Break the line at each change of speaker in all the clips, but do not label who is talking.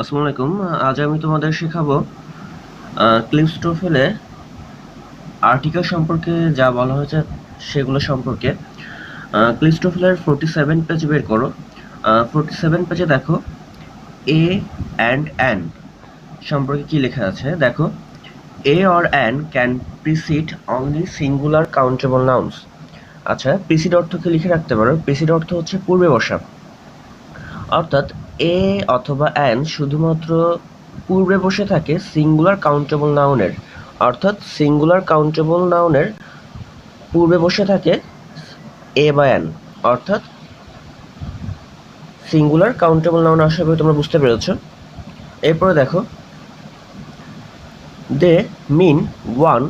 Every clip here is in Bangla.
আসসালামু আলাইকুম। আজ আমি তোমাদের শেখাবো ক্লিপস্টোফেলে আর্টিকেল সম্পর্কে যা বলা হয়েছে সেগুলো সম্পর্কে। ক্লিপস্টোফেলের ফোরটি সেভেন পেজ বের করো। ফোরটি সেভেন পেজে দেখো এ অ্যান্ড অ্যান সম্পর্কে কি লেখা আছে? দেখো a or an can precede only singular countable nouns আচ্ছা প্রিসিড অর্থকে লিখে রাখতে পারো। প্রিসিড অর্থ হচ্ছে পূর্বে বসা। অর্থাৎ এ অথবা অ্যান শুধুমাত্র পূর্বে বসে থাকে সিঙ্গুলার কাউন্টেবল নাউনের। অর্থাৎ সিঙ্গুলার কাউন্টেবল নাউনের পূর্বে বসে থাকে এ বা অ্যান অর্থাৎ সিঙ্গুলার কাউন্টেবল নাউন আশা করি তোমরা বুঝতে পেরেছ। এরপরে দেখো, they mean one,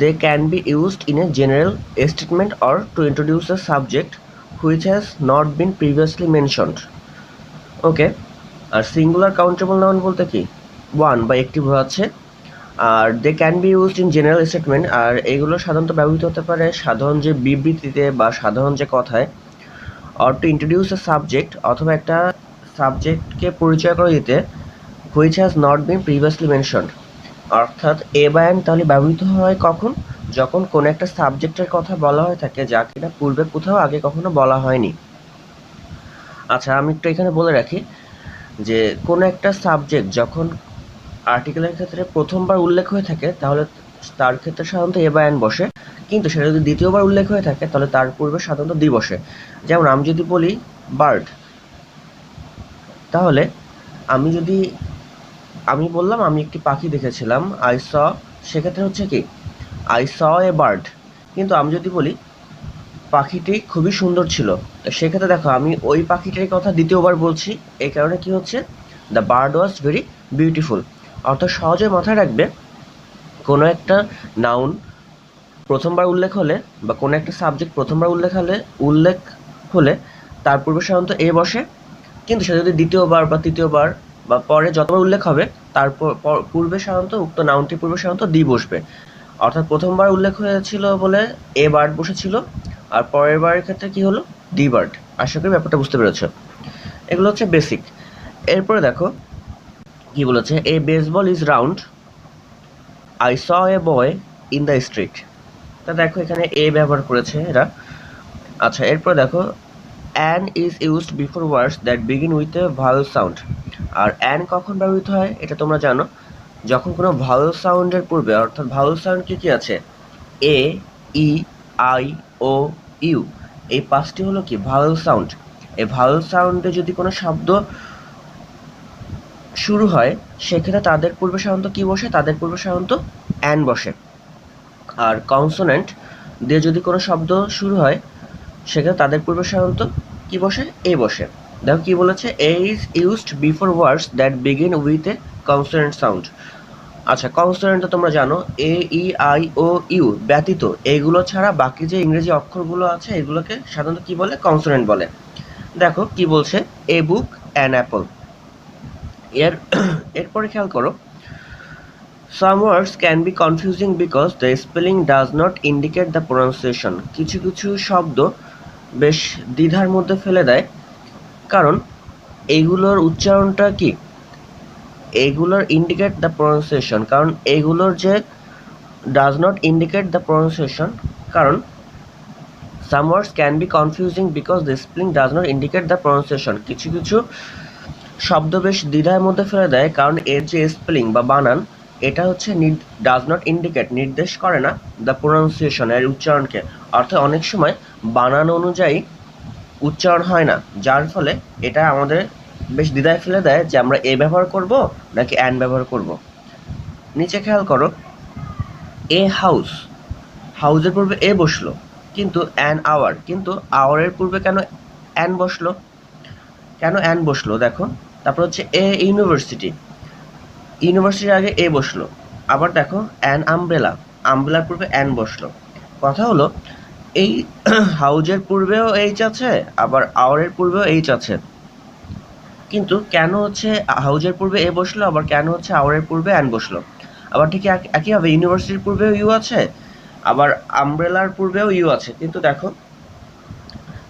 they can be used in a general statement or to introduce a subject which has not been previously mentioned. Okay R singular countable noun বলতে কি? ওয়ান বা একটি বোঝাচ্ছে আর they can be used in general statement আর এগুলো সাধারণত ব্যবহৃত হতে পারে সাধারণ যে বিবৃতিতে বা সাধারণ যে কথায় or to introduce a subject অথবা একটা সাবজেক্টকে পরিচয় করে দিতে which has not been previously mentioned অর্থাৎ এ বা এন তাহলে ব্যবহৃত হয় কখন? যখন কোনো একটা সাবজেক্টের কথা বলা হয়ে থাকে, যা কিনা পূর্বে কোথাও আগে কখনো বলা হয়নি। আচ্ছা আমি একটু এখানে বলে রাখি যে, কোনো একটা সাবজেক্ট যখন আর্টিকেলের ক্ষেত্রে প্রথমবার উল্লেখ হয়ে থাকে, তাহলে তার ক্ষেত্রে সাধারণত এ বা এন বসে। কিন্তু সেটা যদি দ্বিতীয়বার উল্লেখ হয়ে থাকে, তাহলে তার পূর্বে সাধারণত দি বসে। যেমন আমি যদি বলি বার্ড তাহলে আমি যদি, আমি বললাম আমি একটি পাখি দেখেছিলাম আই স সেক্ষেত্রে হচ্ছে কি? আই স এ বার্ড কিন্তু আমি যদি বলি পাখিটি খুবই সুন্দর ছিল। তো সেক্ষেত্রে দেখো, আমি ওই পাখিটির কথা দ্বিতীয়বার বলছি। এই কারণে কি হচ্ছে? The bird was very beautiful অর্থাৎ সহজে মাথায় রাখবে, কোনো একটা নাউন প্রথমবার উল্লেখ হলে বা কোনো একটা সাবজেক্ট প্রথমবার উল্লেখ হলে উল্লেখ হলে তার পূর্বে সাধারণত এ বসে। কিন্তু সেটা যদি দ্বিতীয়বার বা তৃতীয়বার বা পরে যতবার উল্লেখ হবে তারপর পূর্বে সাধারণত উক্ত নাউনটি পূর্বে সাধারণত দি বসবে। অর্থাৎ প্রথমবার উল্লেখ হয়েছিল বলে এ বার্ড বসেছিল, আর পরের বারের ক্ষেত্রে কি হলো? D bird. আশা করি ব্যাপারটা বুঝতে পেরেছ। এগুলো হচ্ছে বেসিক এরপরে দেখো, কি বলেছে? A baseball is round I saw a boy in the street তা দেখো এখানে এ ব্যবহার করেছে এরা। আচ্ছা এরপরে দেখো an is used before words that begin with a vowel sound R an কখন ব্যবহৃত হয়, এটা তোমরা জানো। যখন কোনো ভাওয়েল সাউন্ডের পূর্বে, অর্থাৎ ভাওয়েল সাউন্ড কী কী আছে? এ ই আই ও ইউ এই পাঁচটি হলো কি? ভাওয়েল সাউন্ড এই ভাওয়েল সাউন্ডে যদি কোনো শব্দ শুরু হয়, সেক্ষেত্রে তাদের পূর্বে সাধারণত কী বসে? তাদের পূর্বে সাধারণত অ্যান বসে। আর কনসোনেন্ট দিয়ে যদি কোনো শব্দ শুরু হয়, সেক্ষেত্রে তাদের পূর্বে সাধারণত কী বসে? এ বসে। দেখো কী বলেছে a is used before words that begin with a consonant sound আচ্ছা কনসোনেন্ট তো তোমরা জানো এ ই আই ও ইউ ব্যতীত এইগুলো ছাড়া বাকি যে ইংরেজি অক্ষরগুলো আছে, এগুলোকে সাধারণত কি বলে? কনসোনেন্ট বলে। দেখো, কি বলছে? এ বুক অ্যান অ্যাপল এর, এরপরে খেয়াল করো। Some words can be confusing because the spelling does not indicate the pronunciation কিছু কিছু শব্দ বেশ দ্বিধার মধ্যে ফেলে দেয়। কারণ এইগুলোর উচ্চারণটা কি? এইগুলোর ইন্ডিকেট দ্য প্রনাউন্সিয়েশন কারণ এইগুলোর যে does not indicate the pronunciation কারণ some words can be confusing because the spelling does not indicate the pronunciation কিছু কিছু শব্দ বেশ দ্বিধার মধ্যে ফেলে দেয়, কারণ এর যে স্পেলিং বা বানান, এটা হচ্ছে ডাজ নট ইন্ডিকেট নির্দেশ করে না দ্য প্রনাউন্সিয়েশন এর উচ্চারণকে। অর্থাৎ অনেক সময় বানান অনুযায়ী উচ্চারণ হয় না, যার ফলে এটা আমাদের বেশ দ্বিধায় ফেলে দেয় যে আমরা এ ব্যবহার করব নাকি অ্যান ব্যবহার করব। নিচে খেয়াল করো, এ হাউস, হাউসের পূর্বে এ বসল, কিন্তু অ্যান আওয়ার, কিন্তু আওয়ারের পূর্বে কেন অ্যান বসল? কেন অ্যান বসল? দেখো, তারপর হচ্ছে এ ইউনিভার্সিটি, ইউনিভার্সিটির আগে এ বসল, আবার দেখো অ্যান আমব্রেলা, আমব্রেলার পূর্বে অ্যান বসল। কথা হলো, এই হাউজের পূর্বেও এইচ আছে, আবার আওয়ারের পূর্বেও এইচ আছে। কিন্তু কেন হচ্ছে হাউজের পূর্বে এ বসল, আবার কেন হচ্ছে আওয়ারের পূর্বে অ্যান বসল? আবার ঠিক একইভাবে ইউনিভার্সিটির পূর্বেও ইউ আছে, আবার আমব্রেলার পূর্বেও ইউ আছে। কিন্তু দেখো,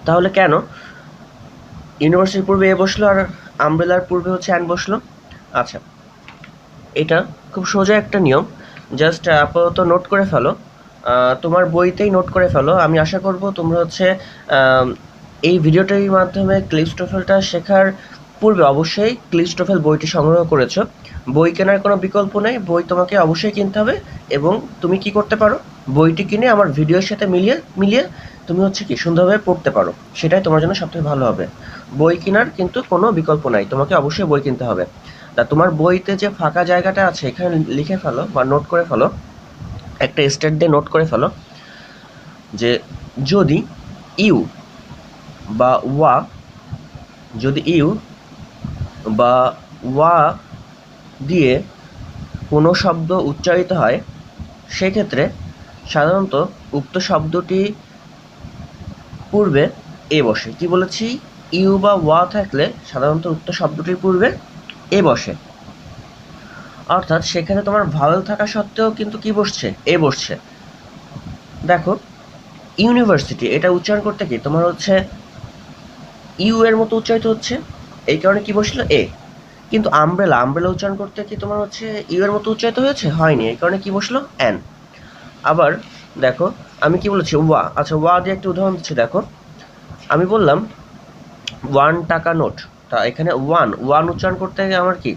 তাহলে কেন? ইউনিভার্সিটির পূর্বে এ বসল আর আমব্রেলার পূর্বে হচ্ছে অ্যান বসল? আচ্ছা এটা খুব সোজা একটা নিয়ম। জাস্ট আপাতত নোট করে ফেলো। তোমার বইতেই নোট করে ফেলো। আমি আশা করব তোমরা হচ্ছে এই ভিডিওটির মাধ্যমে ক্লিস্টোফেলটা শেখার পূর্বে অবশ্যই ক্লিস্টোফেল বইটি সংগ্রহ করেছ। বই কেনার কোনো বিকল্প নেই, বই তোমাকে অবশ্যই কিনতে হবে এবং তুমি কি করতে পারো? বইটি কিনে আমার ভিডিওর সাথে মিলিয়ে মিলিয়ে তুমি হচ্ছে কি সুন্দরভাবে পড়তে পারো। সেটাই তোমার জন্য সবথেকে ভালো হবে। বই কেনার কিন্তু কোনো বিকল্প নাই, তোমাকে অবশ্যই বই কিনতে হবে। তা তোমার বইতে যে ফাঁকা জায়গাটা আছে, এখানে লিখে ফেলো বা নোট করে ফেলো। একটা স্টেট দিয়ে নোট করে ফেলো যে যদি ইউ বা ওয়া, যদি ইউ বা ওয়া দিয়ে কোনো শব্দ উচ্চারিত হয়, সেক্ষেত্রে সাধারণত উক্ত শব্দটি পূর্বে এ বসে। কি বলেছি? ইউ বা ওয়া থাকলে সাধারণত উক্ত শব্দটির পূর্বে এ বসে। অর্থাৎ সেখানে তোমার ভাওয়েল থাকা সত্ত্বেও কিন্তু কি বসছে? এ বসছে। দেখো, ইউনিভার্সিটি, এটা উচ্চারণ করতে কি? তোমার হচ্ছে ইউ এর মতো উচ্চারিত হচ্ছে। এই কারণে কি বসল এ। কিন্তু আমব্রেলা আমব্রেলা উচ্চারণ করতে কি তোমার হচ্ছে ইউ এর মতো উচ্চারিত হয়েছে? হয়নি। এই কারণে কি বসল এন আবার দেখো, আমি কি বলেছি? ওয়া। আচ্ছা ওয়া দিয়ে একটা উদাহরণ দিচ্ছি, দেখো। আমি বললাম ওয়ান টাকা নোট। তা এখানে ওয়ান ওয়ান উচ্চারণ করতে গেলে আমার কি?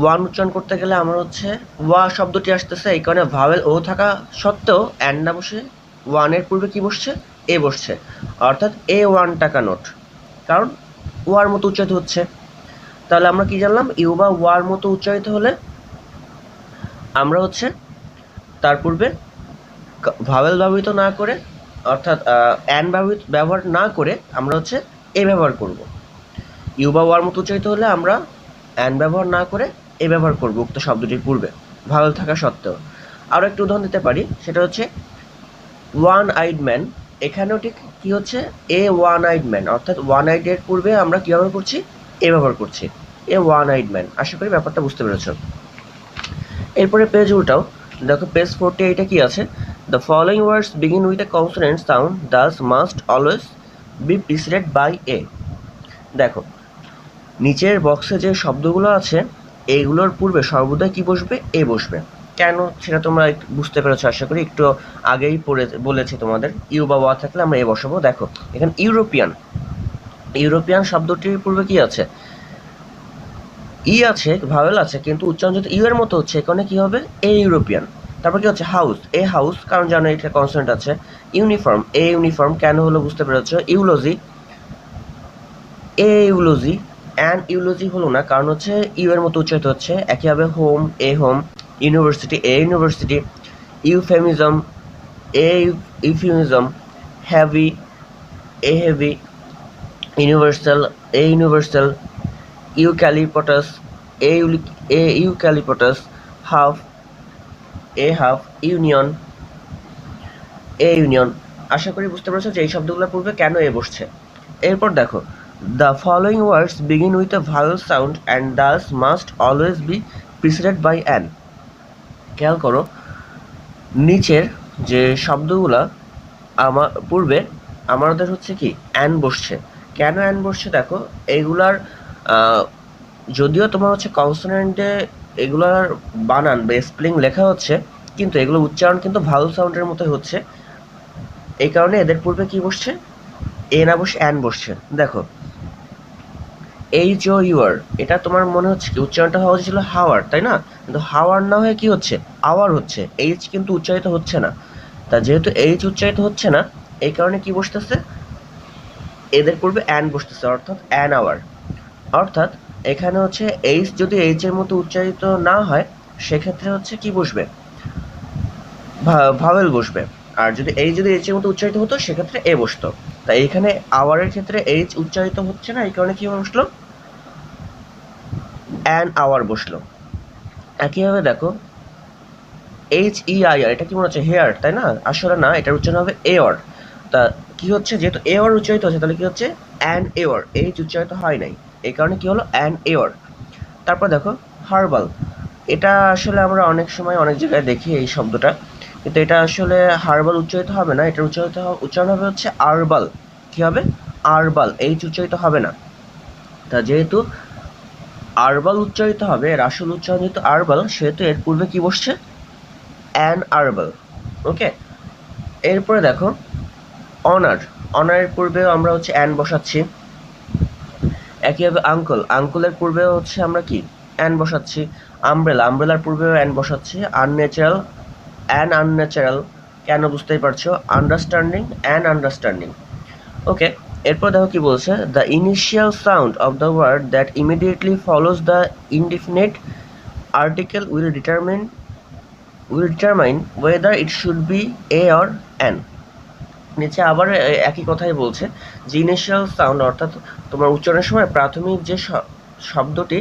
ওয়ান উচ্চারণ করতে গেলে আমার হচ্ছে ওয়া শব্দটি আসতেছে। এই কারণে ভাওয়েল ও থাকা সত্ত্বেও অ্যান না বসে ওয়ানের পূর্বে কি বসছে? এ বসছে। অর্থাৎ এ ওয়ান টাকা নোট। কারণ ওয়ার মতো উচ্চারিত হচ্ছে। তাহলে আমরা কি জানলাম? ইউ বা ওয়ার মতো উচ্চারিত হলে আমরা হচ্ছে তার পূর্বে ভাওয়েল ব্যবহৃত না করে, অর্থাৎ অ্যান ব্যবহৃত, ব্যবহার না করে আমরা হচ্ছে এ ব্যবহার করব। ইউ বা ওয়ার মতো উচ্চারিত হলে আমরা অ্যান ব্যবহার না করে এ ব্যবহার করব উক্ত শব্দটির পূর্বে ভাওয়েল থাকা সত্ত্বেও। আরও একটু উদাহরণ দিতে পারি, সেটা হচ্ছে ওয়ান আইড ম্যান এখানেও ঠিক কি হচ্ছে? এ ওয়ান আইড ম্যান অর্থাৎ ওয়ান আইড এর পূর্বে আমরা কি ব্যবহার করছি? এ ব্যবহার করছি। এ ওয়ান আইড ম্যান আশা করি ব্যাপারটা বুঝতে পেরেছ। এরপরে পেজ উল্টাও। দেখো পেজ ফোরটি এইটা কি আছে? The following words begin with a consonant sound thus must always be preceded by a দেখো, নিচের বক্সে যে শব্দগুলো আছে এইগুলোর পূর্বে সর্বদা কি বসবে? এ বসবে। কেন সেটা তোমরা বুঝতে পেরেছ, আশা করি। একটু আগেই পড়ে বলেছি তোমাদের। ইউ বা ওয়া থাকলে আমরা এ বসাবো। দেখো, এখানে ইউরোপিয়ান। ইউরোপিয়ান শব্দটির পূর্বে কি আছে? ই আছে, ভাওয়েল আছে, কিন্তু উচ্চারণ যদি ইউ এর মতো হচ্ছে, এখানে কি হবে? A European. তারপর কি হচ্ছে? হাউস। এ হাউস, কারণ জানো, এটা কনসেন্ট আছে। ইউনিফর্ম। এ ইউনিফর্ম, কেন হলো বুঝতে পেরেছ? ইউলজি। এ ইউলজি। অ্যান ইউলজি হলো না, কারণ হচ্ছে ইউ এর মতো উচ্চারিত হচ্ছে। একইভাবে home, a home. University a university euphemism a euphemism heavy a heavy universal a universal eucalyptus a a eucalyptus half a half union a union আশা করি বুঝতে পারছ যে এই শব্দগুলোর পূর্বে কেন এ বসছে। এরপর দেখো the following words begin with a vowel sound and thus must always be preceded by an খেয়াল করো নিচের যে শব্দগুলা আমার পূর্বে আমাদের হচ্ছে কি অ্যান বসছে। কেন অ্যান বসছে দেখো এইগুলার আহ, যদিও তোমার হচ্ছে কনসোনেন্টে এগুলার বানান বা স্পেলিং লেখা হচ্ছে কিন্তু এগুলো উচ্চারণ কিন্তু ভাউল সাউন্ডের মতো হচ্ছে। এই কারণে এদের পূর্বে কি বসছে? এ না বসে অ্যান বসছে। দেখো এইচ ও ইউর এটা তোমার মনে হচ্ছে কি? উচ্চারণটা হওয়া ছিল হাওয়ার, তাই না? কিন্তু হাওয়ার না হয়ে কি হচ্ছে? আওয়ার হচ্ছে। এইচ কিন্তু উচ্চারিত হচ্ছে না। তা যেহেতু এইচ উচ্চারিত হচ্ছে না, এই কারণে কি বসতেছে? এদের পূর্বে অ্যান বসতেছে, অর্থাৎ অ্যান আওয়ার অর্থাৎ এখানে হচ্ছে এইচ যদি এইচ এর মতো উচ্চারিত না হয়, সেক্ষেত্রে হচ্ছে কি বসবে? ভাওয়েল বসবে। আর যদি এই যদি এইচ এর মতো উচ্চারিত হতো, সেক্ষেত্রে এ বসতো। তাই এখানে আওয়ারের ক্ষেত্রে এইচ উচ্চারিত হচ্ছে না, এই কারণে কি বসল? অ্যান আওয়ার বসল। একইভাবে দেখো এইচ ই আই আর এটা কি মনে হচ্ছে? হেয়ার তাই না? আসলে না, এটার উচ্চারণ হবে এওয়ার তা কি হচ্ছে? যেহেতু এওয়ার উচ্চারিত হচ্ছে, তাহলে কি হচ্ছে? অ্যান এওয়ার এইচ উচ্চারিত হয় নাই। এই কারণে কি হলো? অ্যান এওয়ার তারপর দেখো হার্বাল এটা আসলে আমরা অনেক সময় অনেক জায়গায় দেখি এই শব্দটা। কিন্তু এটা আসলে হার্বাল উচ্চারিত হবে না এটা উচ্চারিত উচ্চারণ হবে হচ্ছে আরবাল। কি হবে? আরবাল, এইচ উচ্চারিত হবে না। তা যেহেতু আরবাল উচ্চারিত হবে, এর আসল উচ্চারণ যেহেতু আরবাল, সেহেতু এর পূর্বে কি বসছে? An herbal. ওকে? এরপরে দেখো, অনার। অনারের পূর্বেও আমরা হচ্ছে অ্যান বসাচ্ছি। একইভাবে আঙ্কল। আঙ্কলের পূর্বেও হচ্ছে আমরা কি? অ্যান বসাচ্ছি। আমব্রেলা। আমব্রেলার পূর্বেও অ্যান বসাচ্ছি। আনন্যাচারাল অ্যান আনন্যাচারাল কেন বুঝতেই পারছ? আন্ডারস্ট্যান্ডিং অ্যান আন্ডারস্ট্যান্ডিং ওকে এরপর দেখো কি বলছে? The initial sound of the word that immediately follows the indefinite article will determine will determine whether it should be a or an নিচে আবার একই কথাই বলছে, যে ইনিশিয়াল সাউন্ড অর্থাৎ তোমার উচ্চারণের সময় প্রাথমিক যে শব্দটি,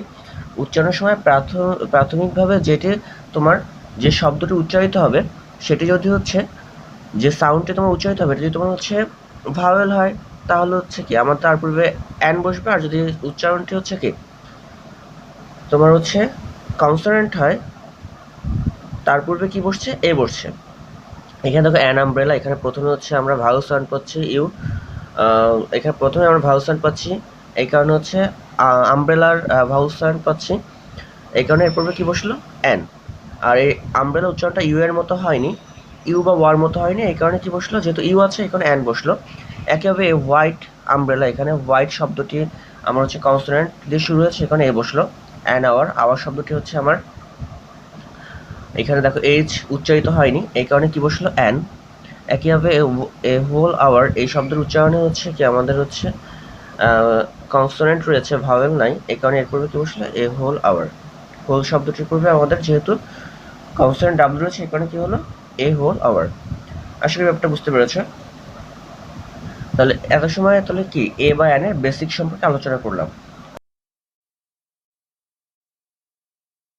উচ্চারণের সময় প্রাথ- প্রাথমিকভাবে যেটি তোমার যে শব্দটি উচ্চারিত হবে, সেটি যদি হচ্ছে, যে সাউন্ডটি তোমার উচ্চারিত হবে যদি তোমার হচ্ছে ভাওয়েল হয়, তাহলে হচ্ছে কি, আমার তার পূর্বে অ্যান বসবে, আর যদি উচ্চারণটি হচ্ছে কি, তোমার হচ্ছে কনসোনেন্ট হয়, তার পূর্বে কি বসছে? এ বসছে। এখানে দেখো অ্যান আমব্রেলা এখানে প্রথমে হচ্ছে আমরা ভাউল সাউন্ড পাচ্ছি ইউ এখানে প্রথমে আমরা ভাউল সাউন্ড পাচ্ছি, এই কারণে হচ্ছে আমব্রেলার ভাউল সাউন্ড পাচ্ছি, এই কারণে এর পূর্বে কি বসল? অ্যান আর এই আমব্রেলা উচ্চারণটা ইউ এর মতো হয়নি ইউ বা ওয়ার মতো হয়নি, এই কারণে কি বসল? যেহেতু ইউ আছে এখানে অ্যান বসল। একইভাবে এই হোয়াইট আমব্রেলা এখানে হোয়াইট শব্দটি আমার হচ্ছে কনসোনেন্ট দিয়ে শুরু হয়েছে, এখানে এ বসল। অ্যান আওয়ার আওয়ার শব্দটি হচ্ছে আমার, এখানে দেখো এইচ উচ্চারিত হয়নি, এই কারণে কি বসল? অ্যান একইভাবে এ হোল আওয়ার এই শব্দের উচ্চারণে হচ্ছে কি আমাদের হচ্ছে কনসোনেন্ট রয়েছে ভাওয়েল নাই, এই কারণে এর পূর্বে কি বসল? এ হোল আওয়ার হোল শব্দটির পূর্বে আমাদের যেহেতু কনসোনেন্ট ডাব্লিউ রয়েছে এখানে কি হলো? এ হোল আওয়ার আশা করি ব্যাপারটা বুঝতে পেরেছ। তাহলে এত সময় তাহলে কি? এ বা এন এর বেসিক সম্পর্কে আলোচনা করলাম।